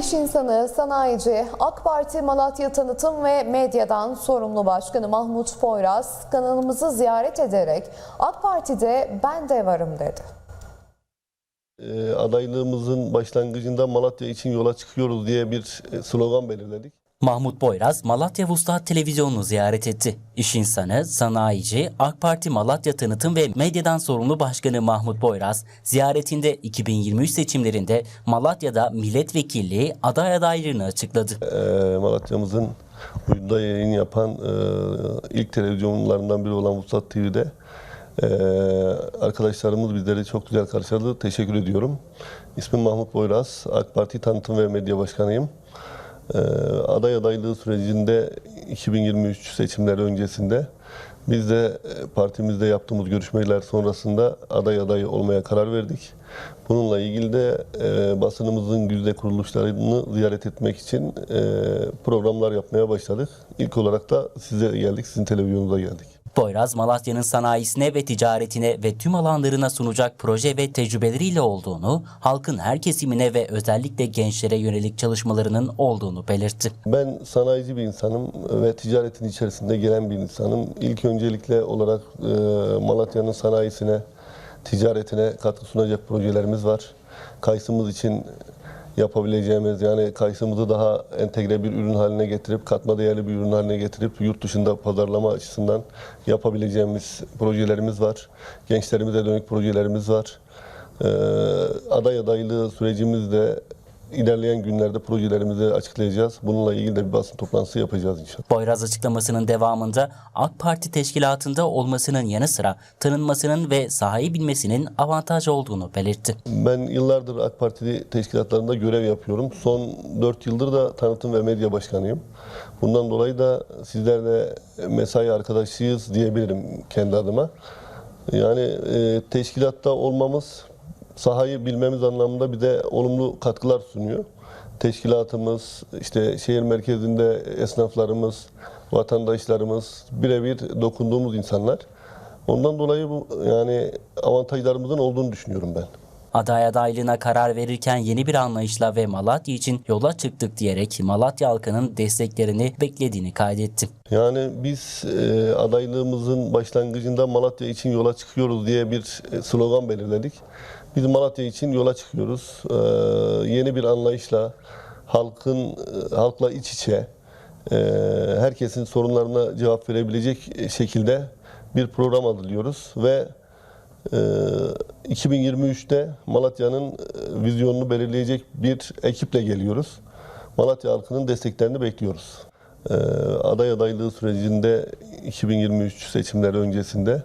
İş insanı, sanayici, AK Parti Malatya Tanıtım ve Medyadan sorumlu başkanı Mahmut Poyraz kanalımızı ziyaret ederek AK Parti'de ben de varım dedi. e, adaylığımızın başlangıcında Malatya için yola çıkıyoruz diye bir e, slogan belirledik. Mahmut Boyraz, Malatya Vuslat Televizyonu'nu ziyaret etti. İş insanı, sanayici, AK Parti Malatya Tanıtım ve Medyadan sorumlu başkanı Mahmut Boyraz, ziyaretinde 2023 seçimlerinde Malatya'da milletvekilliği aday adaylığını açıkladı. E, Malatya'mızın uyduda yayın yapan e, ilk televizyonlarından biri olan Vuslat TV'de e, arkadaşlarımız bizleri çok güzel karşıladı. Teşekkür ediyorum. İsmim Mahmut Boyraz. AK Parti Tanıtım ve Medya Başkanıyım. E, aday adaylığı sürecinde 2023 seçimleri öncesinde biz de e, partimizde yaptığımız görüşmeler sonrasında aday aday olmaya karar verdik. Bununla ilgili de e, basınımızın güzde kuruluşlarını ziyaret etmek için e, programlar yapmaya başladık. İlk olarak da size geldik, sizin televizyonunuza geldik. Boyraz, Malatya'nın sanayisine ve ticaretine ve tüm alanlarına sunacak proje ve tecrübeleriyle olduğunu, halkın her kesimine ve özellikle gençlere yönelik çalışmalarının olduğunu belirtti. Ben sanayici bir insanım ve ticaretin içerisinde gelen bir insanım. İlk öncelikle olarak e, Malatya'nın sanayisine, ticaretine katkı sunacak projelerimiz var. Kayısımız için yapabileceğimiz yani kayısımızı daha entegre bir ürün haline getirip katma değerli bir ürün haline getirip yurt dışında pazarlama açısından yapabileceğimiz projelerimiz var. Gençlerimize dönük projelerimiz var. Ee, aday adaylığı sürecimizde ilerleyen günlerde projelerimizi açıklayacağız. Bununla ilgili de bir basın toplantısı yapacağız inşallah. Boyraz açıklamasının devamında AK Parti teşkilatında olmasının yanı sıra tanınmasının ve sahayı bilmesinin avantaj olduğunu belirtti. Ben yıllardır AK Parti teşkilatlarında görev yapıyorum. Son 4 yıldır da tanıtım ve medya başkanıyım. Bundan dolayı da sizlerle mesai arkadaşıyız diyebilirim kendi adıma. Yani e, teşkilatta olmamız sahayı bilmemiz anlamında bir de olumlu katkılar sunuyor. Teşkilatımız, işte şehir merkezinde esnaflarımız, vatandaşlarımız birebir dokunduğumuz insanlar. Ondan dolayı bu yani avantajlarımızın olduğunu düşünüyorum ben. Aday adaylığına karar verirken yeni bir anlayışla ve Malatya için yola çıktık diyerek Malatya halkının desteklerini beklediğini kaydetti. Yani biz e, adaylığımızın başlangıcında Malatya için yola çıkıyoruz diye bir e, slogan belirledik. Biz Malatya için yola çıkıyoruz. E, yeni bir anlayışla halkın e, halkla iç içe e, herkesin sorunlarına cevap verebilecek şekilde bir program hazırlıyoruz ve e, 2023'te Malatya'nın e, vizyonunu belirleyecek bir ekiple geliyoruz. Malatya halkının desteklerini bekliyoruz. Ee, aday adaylığı sürecinde 2023 seçimleri öncesinde